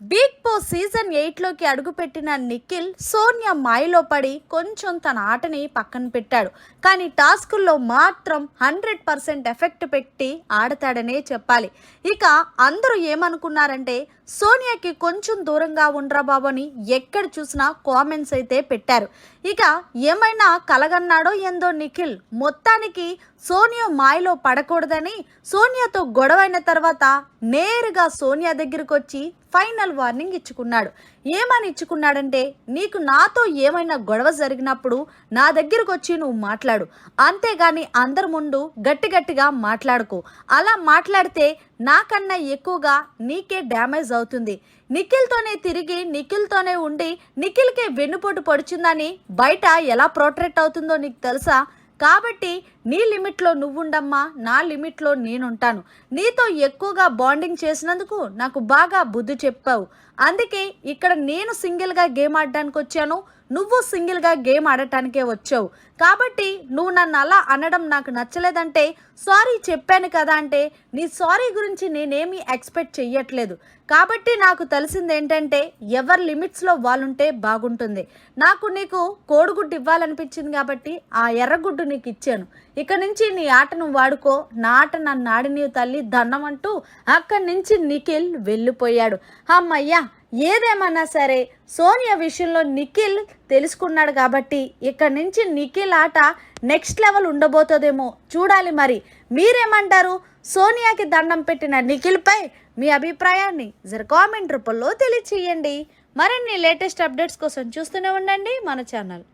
Big boss season ఎయిట్లోకి అడుగుపెట్టిన నిఖిల్ సోనియా మాయలో పడి కొంచెం తన ఆటని పక్కన పెట్టాడు. కానీ టాస్కుల్లో మాత్రం హండ్రెడ్ పర్సెంట్ ఎఫెక్ట్ పెట్టి ఆడతాడనే చెప్పాలి. ఇక అందరూ ఏమనుకున్నారంటే సోనియాకి కొంచెం దూరంగా ఉండరా బాబు అని ఎక్కడ చూసినా కామెంట్స్ అయితే పెట్టారు. ఇక ఏమైనా కలగన్నాడో ఏందో నిఖిల్. మొత్తానికి సోనియా మాయలో పడకూడదని సోనియాతో గొడవైన తర్వాత నేరుగా సోనియా దగ్గరికి వచ్చి ఫైనల్ వార్నింగ్ ఇచ్చుకున్నాడు. ఏమని ఇచ్చుకున్నాడంటే నీకు నాతో ఏమైనా గొడవ జరిగినప్పుడు నా దగ్గరకు వచ్చి నువ్వు మాట్లాడు. అంతేగాని అందరి ముందు గట్టి గట్టిగా మాట్లాడుకో. అలా మాట్లాడితే నాకన్నా ఎక్కువగా నీకే డ్యామేజ్ అవుతుంది. నిఖిల్తోనే తిరిగి నిఖిల్తోనే ఉండి నిఖిల్కే వెన్నుపోటు పొడిచిందని బయట ఎలా ప్రొటెక్ట్ అవుతుందో నీకు తెలుసా? కాబట్టి నీ లిమిట్లో నువ్వుండమ్మా నా లిమిట్లో నేనుంటాను. నీతో ఎక్కువగా బాండింగ్ చేసినందుకు నాకు బాగా బుద్ధి చెప్పావు. అందుకే ఇక్కడ నేను సింగిల్గా గేమ్ ఆడడానికి వచ్చాను నువ్వు సింగిల్గా గేమ్ ఆడటానికే వచ్చావు. కాబట్టి నువ్వు నన్ను అలా అనడం నాకు నచ్చలేదంటే సారీ చెప్పాను కదా అంటే నీ సారీ గురించి నేనేమీ ఎక్స్పెక్ట్ చెయ్యట్లేదు. కాబట్టి నాకు తెలిసింది ఏంటంటే ఎవరి లిమిట్స్లో వాళ్ళుంటే బాగుంటుంది. నాకు నీకు కోడిగుడ్డు ఇవ్వాలనిపించింది కాబట్టి ఆ ఎర్రగుడ్డు నీకు ఇచ్చాను. ఇక్కడి నుంచి నీ ఆటను వాడుకో నా ఆట నన్ను ఆడిని తల్లి దండం అంటూ అక్కడి నుంచి నిఖిల్ వెళ్ళిపోయాడు. అమ్మయ్యా ఏదేమన్నా సరే సోనియా విషయంలో నిఖిల్ తెలుసుకున్నాడు కాబట్టి ఇక్కడి నుంచి నిఖిల్ ఆట నెక్స్ట్ లెవెల్ ఉండబోతుందేమో చూడాలి మరి. మీరేమంటారు? సోనియాకి దండం పెట్టిన నిఖిల్పై మీ అభిప్రాయాన్ని జర కామెంట్ రూపంలో తెలియచేయండి. మరిన్ని లేటెస్ట్ అప్డేట్స్ కోసం చూస్తూనే ఉండండి మన ఛానల్.